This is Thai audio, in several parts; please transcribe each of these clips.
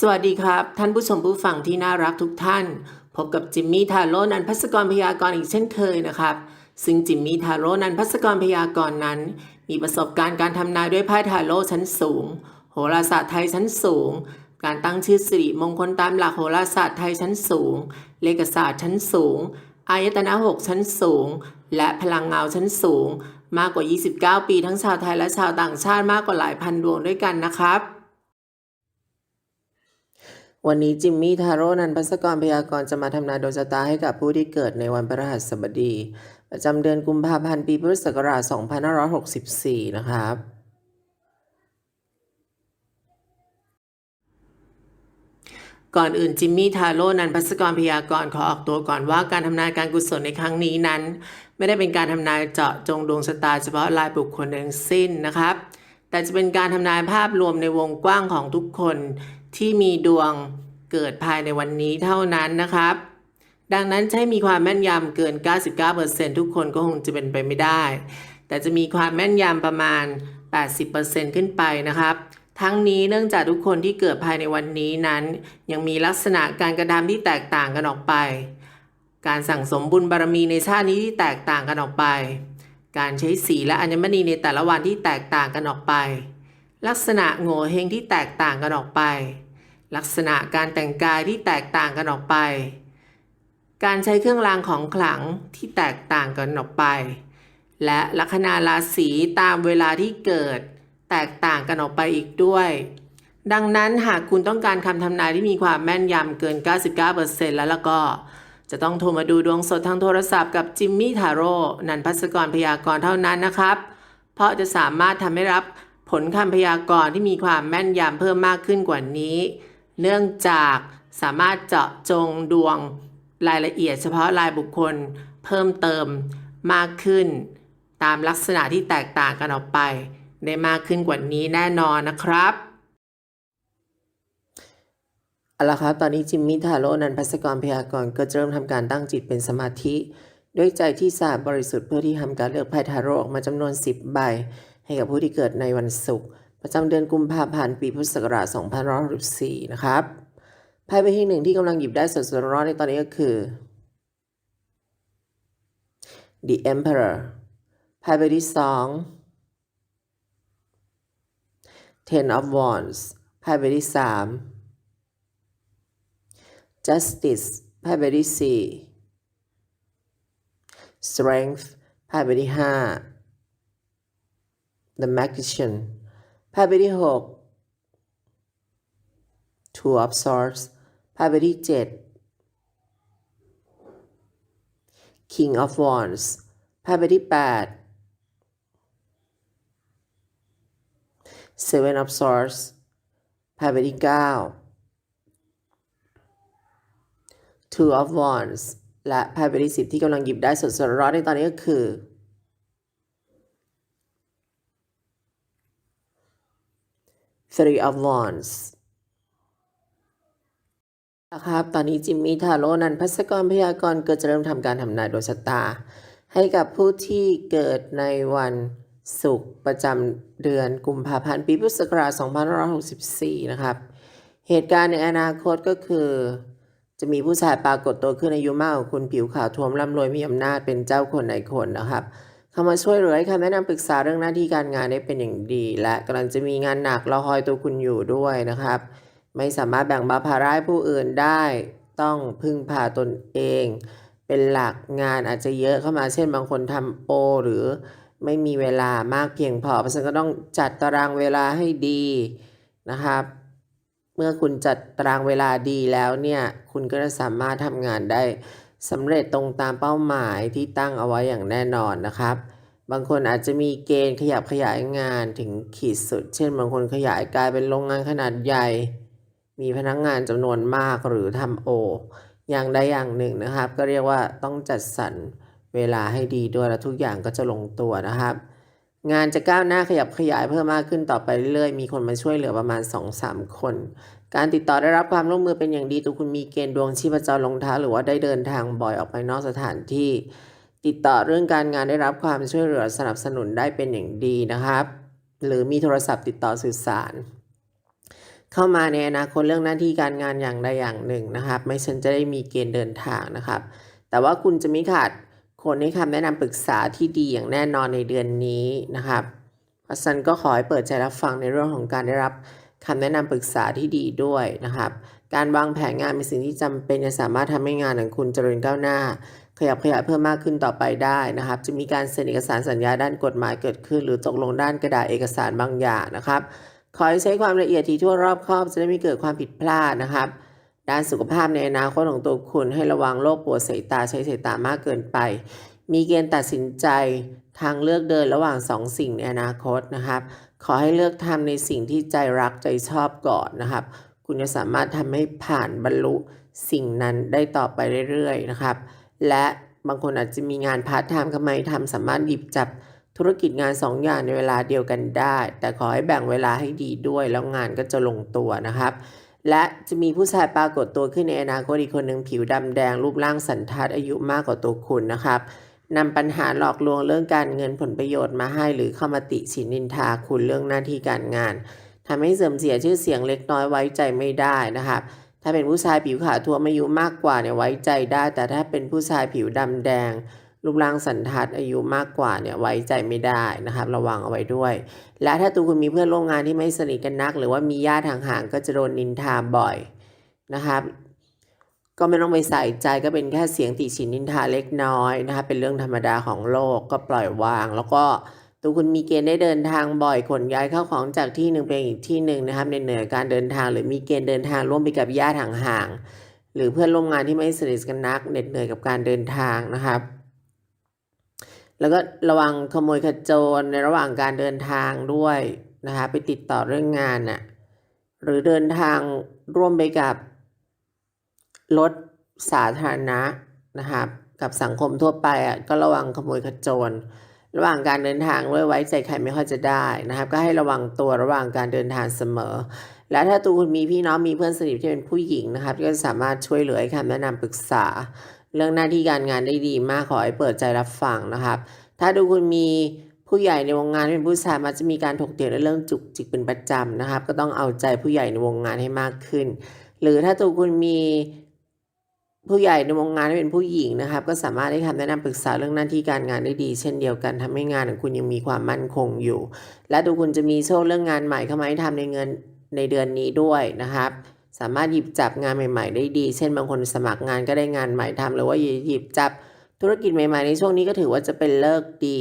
สวัสดีครับ ท่านผู้ชมผู้ฟังที่น่ารักทุกท่าน พบกับจิมมี่ทาโร่นันพัสกรพยากรณ์อีกเช่นเคยนะครับ ซึ่งจิมมี่ทาโร่นันพัสกรพยากรณ์นั้น มีประสบการณ์การทำนายด้วยไพ่ทาโร่ชั้นสูง โหราศาสตร์ไทยชั้นสูง การตั้งชื่อสิริมงคลตามหลักโหราศาสตร์ไทยชั้นสูง เลขศาสตร์ชั้นสูง อายตนะหกชั้นสูง และพลังเงาชั้นสูง มากกว่า 29 ปีทั้งชาวไทยและชาวต่างชาติมากกว่าหลายพันดวงด้วยกันนะครับ วันนี้จิมมี่ทาโร่นันพัสกรพยากรณ์จะมาทำนายดวงชะตาให้กับผู้ที่เกิดในวันพฤหัสบดี ประจำเดือนกุมภาพันธ์ปีพุทธศักราช 2564 นะครับ ก่อนอื่นจิมมี่ทาโร่นันพัสกรพยากรณ์ขอออกตัวก่อนว่าการทำนายการกุศลในครั้งนี้นั้น ไม่ได้เป็นการทำนายเจาะจงดวงชะตาเฉพาะรายบุคคลทั้งสิ้นนะครับ แต่จะเป็นการทำนายภาพรวมในวงกว้างของทุกคน ที่มีดวงเกิดภายในวันนี้เท่านั้นนะครับ ดังนั้นใช้มีความแม่นยำเกิน 99%ทุกคนก็คงจะเป็นไปไม่ได้ แต่จะมีความแม่นยำประมาณ 80%ขึ้นไปนะครับ ทั้งนี้เนื่องจากทุกคนที่เกิดภายในวันนี้นั้น ยังมีลักษณะการกระทำที่แตกต่างกันออกไป การสั่งสมบุญบารมีในชาตินี้ที่แตกต่างกันออกไป การใช้สีและอัญมณีในแต่ละวันที่แตกต่างกันออกไป ลักษณะโง่เฮงที่แตกต่างกันออกไป ลักษณะการแต่งกายที่แตกต่างกันออกไป การใช้เครื่องรางของขลังที่แตกต่างกันออกไป และลัคนาราศีตามเวลาที่เกิดแตกต่างกันออกไปอีกด้วย ดังนั้นหากคุณต้องการคำทำนายที่มีความแม่นยำเกิน 99%แล้วแล้วก็ จะต้องโทรมาดูดวงสดทางโทรศัพท์กับจิมมี่ทาโร่นันพัสกรพยากรณ์เท่านั้นนะครับ เพราะจะสามารถทำให้รับผลคำพยากรณ์ที่มีความแม่นยำเพิ่มมากขึ้นกว่านี้ เนื่องจากสามารถเจาะจงดวงรายละเอียดเฉพาะรายบุคคลเพิ่มเติมมากขึ้น ตามลักษณะที่แตกต่างกันออกไป ได้มากขึ้นกว่านี้แน่นอนนะครับเอาละครับตอนนี้จิมมี่ทาโร่นันพัสกรพยากรก็จะเริ่มทำการตั้งจิตเป็นสมาธิ ด้วยใจที่สะอาดบริสุทธิ์เพื่อที่ทำการเลือกไพ่ทาโร่ออกมาจำนวน 10 ใบ ให้กับผู้ที่เกิดในวันศุกร์ ประจำเดือนกุมภาพันธ์ปีพุทธศักราช2564นะครับไพ่ใบที่หนึ่งที่กำลังหยิบได้สดๆร้อนๆในตอนนี้ก็คือ The Emperor ไพ่ใบที่สอง Ten of Wands ไพ่ใบที่สาม Justice ไพ่ใบที่สี่ Strength ไพ่ใบที่ห้า The Magician ไพ่ใบที่หก Two of Swords ไพ่ใบที่เจ็ด King of Wands ไพ่ใบที่แปด Seven of Swords ไพ่ใบที่เก้า Two of Wands และไพ่ใบที่สิบที่กำลังหยิบได้สดๆร้อนๆในตอนนี้ก็คือ Three of Wands นะครับ ตอนนี้จิมมี่ทาโร่นันพัสกรพยากรณ์ก็จะเริ่มทำการทำนายดวงชะตา ให้กับผู้ที่เกิดในวันศุกร์ประจำเดือนกุมภาพันธ์ปีพุทธศักราช2564 นะครับ เหตุการณ์ในอนาคตก็คือ จะมีผู้ชายปรากฏตัวขึ้นอายุมากกว่าคุณผิวขาวท้วมร่ำรวยมีอำนาจเป็นเจ้าคนในคนนะครับ เข้ามาช่วยเหลือให้คำแนะนำปรึกษาเรื่องหน้าที่การงานได้เป็นอย่างดี และกำลังจะมีงานหนักรอคอยตัวคุณอยู่ด้วยนะครับ ไม่สามารถแบ่งเบาภาระให้ผู้อื่นได้ ต้องพึ่งพาตนเอง เป็นหลักงานอาจจะเยอะเข้ามาเช่นบางคนทำโอ หรือไม่มีเวลามากเพียงพอเพราะฉะนั้นก็ต้องจัดตารางเวลาให้ดีนะครับ เมื่อคุณจัดตารางเวลาดีแล้วเนี่ย คุณก็จะสามารถทำงานได้ สำเร็จตรงตามเป้าหมายที่ตั้งเอาไว้อย่างแน่นอนนะครับ บางคนอาจจะมีเกณฑ์ขยับขยายงานถึงขีดสุด เช่น บางคนขยายกลายเป็นโรงงานขนาดใหญ่ มีพนักงานจำนวนมากหรือทำโอ อย่างใดอย่างหนึ่งนะครับ ก็เรียกว่าต้องจัดสรรเวลาให้ดีด้วยแล้วทุกอย่างก็จะลงตัวนะครับ งานจะก้าวหน้าขยับขยายเพิ่มมากขึ้นต่อไปเรื่อยๆ มีคนมาช่วยเหลือประมาณ 2-3 คน การติดต่อได้รับความร่วมมือเป็นอย่างดีตัวคุณมีเกณฑ์ดวงชีพจรลงเท้าหรือว่าได้เดินทางบ่อยออกไปนอกสถานที่ ติดต่อเรื่องการงานได้รับความช่วยเหลือสนับสนุนได้เป็นอย่างดีนะครับ หรือมีโทรศัพท์ติดต่อสื่อสาร เข้ามาในอนาคตเรื่องหน้าที่การงานอย่างใดอย่างหนึ่งนะครับ ไม่ฉันจะได้มีเกณฑ์เดินทางนะครับ แต่ว่าคุณจะไม่ขาด คนให้คำแนะนำปรึกษาที่ดีอย่างแน่นอนในเดือนนี้นะครับเพราะฉะนันก็ขอให้เปิดใจรับฟังในเรื่องของการได้รับคำแนะนำปรึกษาที่ดีด้วยนะครับ การวางแผนงานเป็นสิ่งที่จำเป็นจะสามารถทำให้งานของคุณเจริญก้าวหน้า ขยับขยายเพิ่มมากขึ้นต่อไปได้นะครับ จะมีการเซ็นเอกสารสัญญาด้านกฎหมายเกิดขึ้น หรือตกลงด้านกระดาษเอกสารบางอย่างนะครับ ขอให้ใช้ความละเอียดถี่ถ้วนรอบคอบจะได้ไม่เกิดความผิดพลาดนะครับ ด้านสุขภาพในอนาคตของตัวคุณให้ระวังโรคปวดสายตาใช้สายตามากเกินไป มีเกณฑ์ตัดสินใจทางเลือกเดินระหว่างสองสิ่งในอนาคตนะครับ ขอให้เลือกทำในสิ่งที่ใจรักใจชอบก่อนนะครับ คุณจะสามารถทำให้ผ่านบรรลุสิ่งนั้นได้ต่อไปเรื่อยๆนะครับ และบางคนอาจจะมีงานพาร์ทไทม์ทำไมทำสามารถหยิบจับธุรกิจงานสองอย่างในเวลาเดียวกันได้ แต่ขอให้แบ่งเวลาให้ดีด้วยแล้วงานก็จะลงตัวนะครับ และจะมีผู้ชายปรากฏตัวขึ้นในอนาคตอีกคนหนึ่งผิวดำแดง รูปร่างสันทัดอายุมากกว่าตัวคุณนะครับนำปัญหาหลอกลวงเรื่องการเงินผลประโยชน์มาให้ หรือเข้ามาติฉินนินทาคุณเรื่องหน้าที่การงานทำให้เสื่อมเสียชื่อเสียงเล็กน้อยไว้ใจไม่ได้นะครับ ถ้าเป็นผู้ชายผิวขาวทั่วมอายุมากกว่าเนี่ยไว้ใจได้ แต่ถ้าเป็นผู้ชายผิวดำแดง รูปร่างสันทัดอายุมากกว่าเนี่ยไว้ใจไม่ได้นะครับระวังเอาไว้ด้วย และถ้าตัวคุณมีเพื่อนร่วมงานที่ไม่สนิทกันนัก หรือว่ามีญาติห่างๆก็จะโดนนินทาบ่อยนะครับ ก็ไม่ต้องไปใส่ใจก็เป็นแค่เสียงติฉินนินทาเล็กน้อยนะครับเป็นเรื่องธรรมดาของโลกก็ปล่อยวาง แล้วก็ตัวคุณมีเกณฑ์ได้เดินทางบ่อยขนย้ายเข้าของจากที่หนึ่งไปอีกที่หนึ่งนะครับในเหนือการเดินทาง หรือมีเกณฑ์เดินทางร่วมไปกับญาติห่างๆหรือเพื่อนร่วมงานที่ไม่สนิทกันนักเหน็ดเหนื่อยกับการเดินทางนะครับ แล้วก็ระวังขโมยขโจรในระหว่างการเดินทางด้วยนะคะไปติดต่อเรื่องงานน่ะหรือเดินทางร่วมไปกับรถสาธารณะนะครับกับสังคมทั่วไปอะก็ระวังขโมยขโจร ระหว่างการเดินทางด้วยไว้ใจใครไม่ค่อยจะได้นะครับก็ให้ระวังตัวระหว่างการเดินทางเสมอ และถ้าตัวคุณมีพี่น้องมีเพื่อนสนิทที่เป็นผู้หญิงนะครับก็สามารถช่วยเหลือให้คำแนะนำปรึกษา เรื่องหน้าที่การงานได้ดีมากขอให้เปิดใจรับฟังนะครับ ถ้าดูคุณมีผู้ใหญ่ในวงงานเป็นผู้ชายมักจะมีการถกเถียงในเรื่องจุกจิกเป็นประจำนะครับ ก็ต้องเอาใจผู้ใหญ่ในวงงานให้มากขึ้น หรือถ้าตัวคุณมีผู้ใหญ่ในวงงานที่เป็นผู้หญิงนะครับ ก็สามารถให้คำแนะนำปรึกษาเรื่องหน้าที่การงานได้ดี เช่นเดียวกันทำให้งานของคุณยังมีความมั่นคงอยู่ และตัวคุณจะมีโชคเรื่องงานใหม่เข้ามาให้ทำในเงินในเดือนนี้ด้วยนะครับ สามารถหยิบจับงานใหม่ ๆ ได้ดี เช่นบางคนสมัครงานก็ได้งานใหม่ทำหรือว่าหยิบจับธุรกิจใหม่ ๆ ในช่วงนี้ก็ถือว่าจะเป็นเลิกดี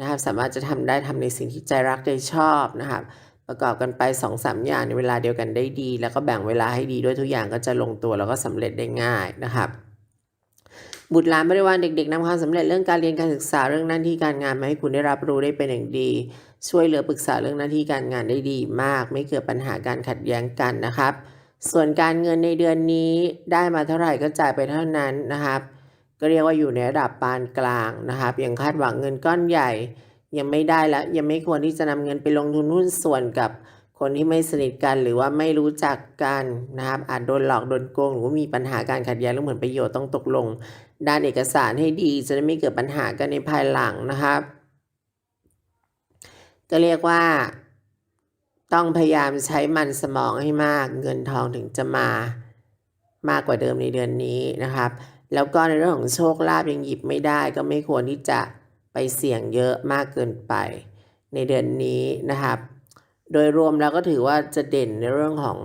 นะครับสามารถจะทำได้ทำในสิ่งที่ใจรักใจชอบนะครับประกอบกันไป2อสอย่างในเวลาเดียวกันได้ดี แล้วก็แบ่งเวลาให้ดีด้วยทุกอย่างก็จะลงตัวแล้วก็สำเร็จได้ง่ายนะครับบุตรหลานบริวารเด็กๆนำความสำเร็จเรื่องการเรียนการศึกษาเรื่องหน้าที่การงานมาให้คุณได้รับรู้ได้เป็นอย่างดี ช่วยเหลือปรึกษาเรื่องหน้าที่การงานได้ดีมาก ไม่เกิดปัญหาการขัดแย้งกันนะครับ ส่วนการเงินในเดือนนี้ได้มาเท่าไหร่ก็จ่ายไปเท่านั้นนะครับก็เรียกว่าอยู่ในระดับปานกลางนะครับยังคาดหวังเงินก้อนใหญ่ ยังไม่ได้และยังไม่ควรที่จะนำเงินไปลงทุนหุ้นส่วนกับคนที่ไม่สนิทกันหรือว่าไม่รู้จักกันนะครับอาจโดนหลอกโดนโกงหรือว่ามีปัญหาการขัดแย้งเรื่องผลประโยชน์ต้องตกลง ด้านเอกสารให้ดี จะได้ไม่เกิดปัญหากันในภายหลังนะครับ ก็เรียกว่า ต้องพยายามใช้มันสมองให้มาก เงินทองถึงจะมามากกว่าเดิมในเดือนนี้นะครับ แล้วก็ในเรื่องของโชคลาภยังหยิบไม่ได้ ก็ไม่ควรที่จะไปเสี่ยงเยอะมากเกินไป ในเดือนนี้นะครับ โดยรวมแล้วก็ถือว่าจะเด่นในเรื่องของ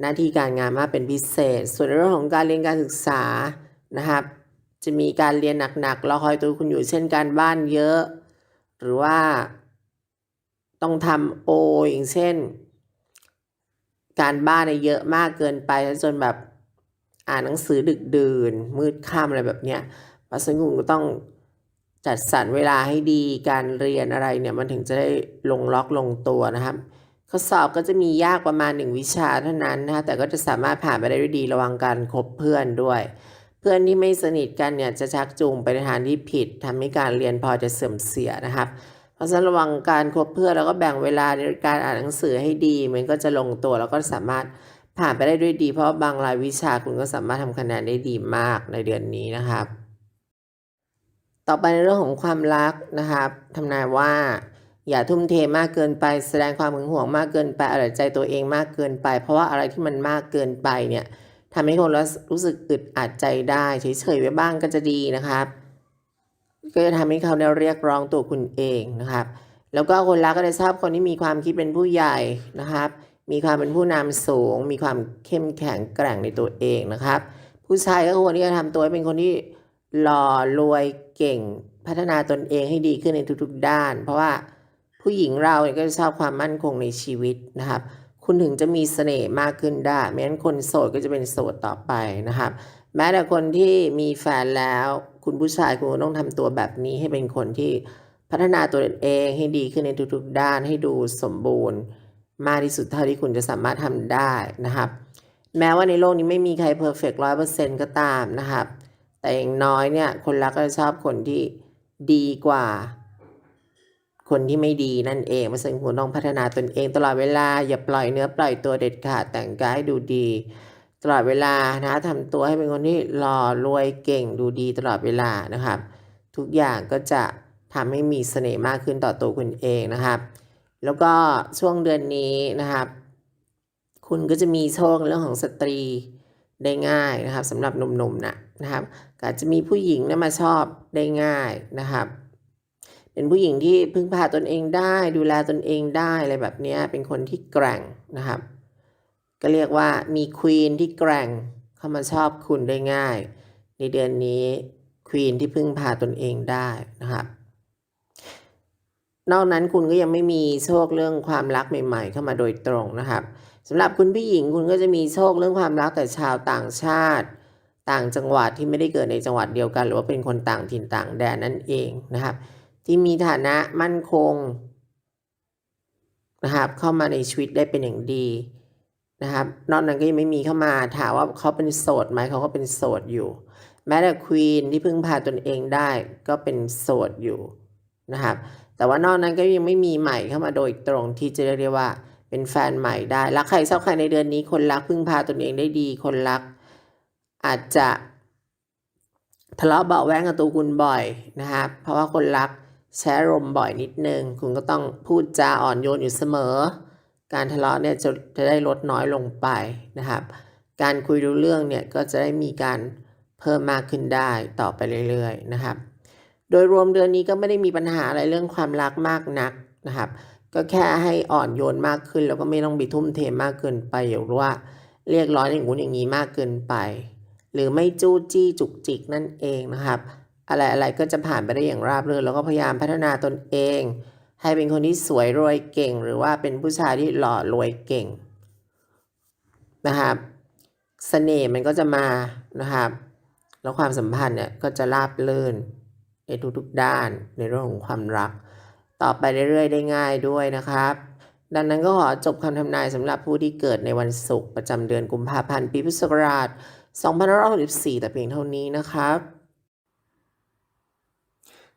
หน้าที่การงานมากเป็นพิเศษ ส่วนในเรื่องของการเรียนการศึกษานะครับ จะมีการเรียนหนักๆรอคอยตัวคุณอยู่เช่นการบ้านเยอะ หรือว่า ต้องทำโออย่างเช่น การบ้านเนี่ยเยอะมากเกินไปจนแบบอ่านหนังสือดึกดื่น มืดค่ำอะไรแบบเนี้ยเพราะฉะนั้นคุณก็ต้องจัดสรรเวลาให้ดีการเรียนอะไรเนี่ยมันถึงจะได้ลงล็อกลงตัวนะครับข้อสอบก็จะมียากประมาณหนึ่งวิชาเท่านั้นนะคะแต่ก็จะสามารถผ่านไปได้ด้วยดีระวังการคบเพื่อนด้วย เพื่อนที่ไม่สนิทกันเนี่ยจะชักจูงไปในทางที่ผิดทำให้การเรียนพอจะเสื่อมเสียนะครับ เพราะฉะนั้นระวังการคบเพื่อนแล้วก็แบ่งเวลาในการอ่านหนังสือให้ดี มันก็จะลงตัวแล้วก็สามารถผ่านไปได้ด้วยดี เพราะบางรายวิชาคุณก็สามารถทำคะแนนได้ดีมากในเดือนนี้นะครับ ต่อไปในเรื่องของความรักนะครับทำนายว่าอย่าทุ่มเทมากเกินไป แสดงความหึงหวงมากเกินไปอะไรใจตัวเองมากเกินไป เพราะว่าอะไรที่มันมากเกินไปเนี่ยทำให้คนรู้รู้สึกอึดอัดใจได้เฉยๆไว้บ้างก็จะดีนะครับ ก็จะทำให้เขาเนี่ยเรียกร้องตัวคุณเองนะครับ แล้วก็คนรักก็จะชอบคนที่มีความคิดเป็นผู้ใหญ่นะครับ มีความเป็นผู้นำสูง มีความเข้มแข็งแกร่งในตัวเองนะครับ ผู้ชายก็ควรที่จะทำตัวให้เป็นคนที่หล่อรวยเก่ง พัฒนาตนเองให้ดีขึ้นในทุกๆด้าน เพราะว่าผู้หญิงเราเนี่ยก็จะชอบความมั่นคงในชีวิตนะครับ คุณถึงจะมีเสน่ห์มากขึ้นได้ไม่งั้นคนโสดก็จะเป็นโสดต่อไปนะครับ แม้แต่คนที่มีแฟนแล้ว คุณผู้ชายคุณต้องทำตัวแบบนี้ให้เป็นคนที่พัฒนาตัวเองให้ดีขึ้นในทุกๆ ด้านให้ดูสมบูรณ์ มากที่สุดเท่าที่คุณจะสามารถทำได้นะครับ แม้ว่าในโลกนี้ไม่มีใครเพอร์เฟกต์ร้อยเปอร์เซ็นต์ก็ตามนะครับ แต่อย่างน้อยเนี่ยคนรักก็จะชอบคนที่ดีกว่า คนที่ไม่ดีนั่นเองเพราะฉะนั้นคุณต้องพัฒนาตนเองตลอดเวลาอย่าปล่อยเนื้อปล่อยตัวเด็ดขาดแต่งกายดูดี ตลอดเวลานะทำตัวให้เป็นคนที่หล่อรวยเก่งดูดีตลอดเวลานะครับ ทุกอย่างก็จะทำให้มีเสน่ห์มากขึ้นต่อตัวคุณเองนะครับ แล้วก็ช่วงเดือนนี้นะครับ คุณก็จะมีโชคเรื่องของสตรีได้ง่ายนะครับสำหรับหนุ่มๆนะนะครับอาจจะมีผู้หญิงนี่ยมาชอบได้ง่ายนะครับ เป็นผู้หญิงที่พึ่งพาตนเองได้ ดูแลตนเองได้อะไรแบบนี้เป็นคนที่แกร่งนะครับ ก็เรียกว่ามีควีนที่แกร่งเข้ามาชอบคุณได้ง่าย ในเดือนนี้ควีนที่พึ่งพาตนเองได้นะครับ นอกนั้นคุณก็ยังไม่มีโชคเรื่องความรักใหม่ๆ เข้ามาโดยตรงนะครับสำหรับคุณผู้หญิงคุณก็จะมีโชคเรื่องความรักแต่ชาวต่างชาติ ต่างจังหวัดที่ไม่ได้เกิดในจังหวัดเดียวกัน หรือว่าเป็นคนต่างถิ่นต่างแดนนั่นเองนะครับ ที่มีฐานะมั่นคงนะครับเข้ามาในชีวิตได้เป็นอย่างดีนะครับ นอกนั้นก็ยังไม่มีเข้ามาถามว่าเขาเป็นโสดไหมเขาก็เป็นโสดอยู่ แม้แต่ควีนที่พึ่งพาตนเองได้ก็เป็นโสดอยู่นะครับ แต่ว่านอกนั้นก็ยังไม่มีใหม่เข้ามาโดยตรงที่จะเรียกว่าเป็นแฟนใหม่ได้รักใครชอบใครในเดือนนี้คนรักพึ่งพาตนเองได้ดี คนรัก อาจจะทะเลาะเบาแว้งกับตัวคุณบ่อยนะครับ เพราะว่าคนรัก ใช้อารมณ์บ่อยนิดนึง คุณก็ต้องพูดจาอ่อนโยนอยู่เสมอ การทะเลาะเนี่ยจะจะได้ลดน้อยลงไปนะครับ การคุยรู้เรื่องเนี่ยก็จะได้มีการเพิ่มมากขึ้นได้ต่อไปเรื่อยๆนะครับ โดยรวมเดือนนี้ก็ไม่ได้มีปัญหาอะไรเรื่องความรักมากนักนะครับ ก็แค่ให้อ่อนโยนมากขึ้น แล้วก็ไม่ต้องไปทุ่มเทมากเกินไปหรือว่าเรียกร้องอย่างงู้นอย่างนี้มากเกินไป หรือไม่จู้จี้จุกจิกนั่นเองนะครับ อะไรอะไรก็จะผ่านไปได้อย่างราบรื่นแล้วก็พยายามพัฒนาตนเอง ให้เป็นคนที่สวยรวยเก่ง หรือว่าเป็นผู้ชายที่หล่อรวยเก่งนะครับเสน่ห์มันก็จะมานะครับแล้วความสัมพันธ์เนี่ยก็จะราบรื่นในทุกๆด้านในเรื่องของความรัก ต่อไปเรื่อยๆ ได้ง่ายด้วยนะครับ ดังนั้นก็ขอจบคำทำนายสำหรับผู้ที่เกิดในวันศุกร์ประจำเดือนกุมภาพันธ์ปีพุทธศักราช2564แต่เพียงเท่านี้นะครับ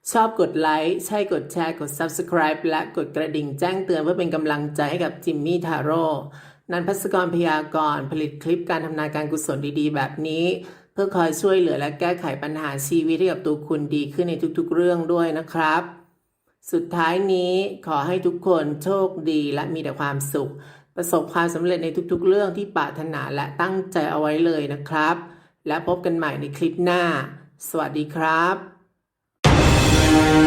ชอบกดไลค์ ใช่กดแชร์ กด Subscribe และกดกระดิ่งแจ้งเตือนเพื่อเป็นกำลังใจให้กับจิมมี่ทาโร่นันพัสกรพยากรผลิตคลิปการทำนายการกุศลดีๆ แบบนี้ เพื่อคอยช่วยเหลือและแก้ไขปัญหาชีวิตให้กับตัวคุณดีขึ้นในทุกๆเรื่องด้วยนะครับ สุดท้ายนี้ขอให้ทุกคนโชคดีและมีแต่ความสุข ประสบความสำเร็จในทุกๆ เรื่องที่ปรารถนาและตั้งใจเอาไว้เลยนะครับ และพบกันใหม่ในคลิปหน้า สวัสดีครับ Thank you.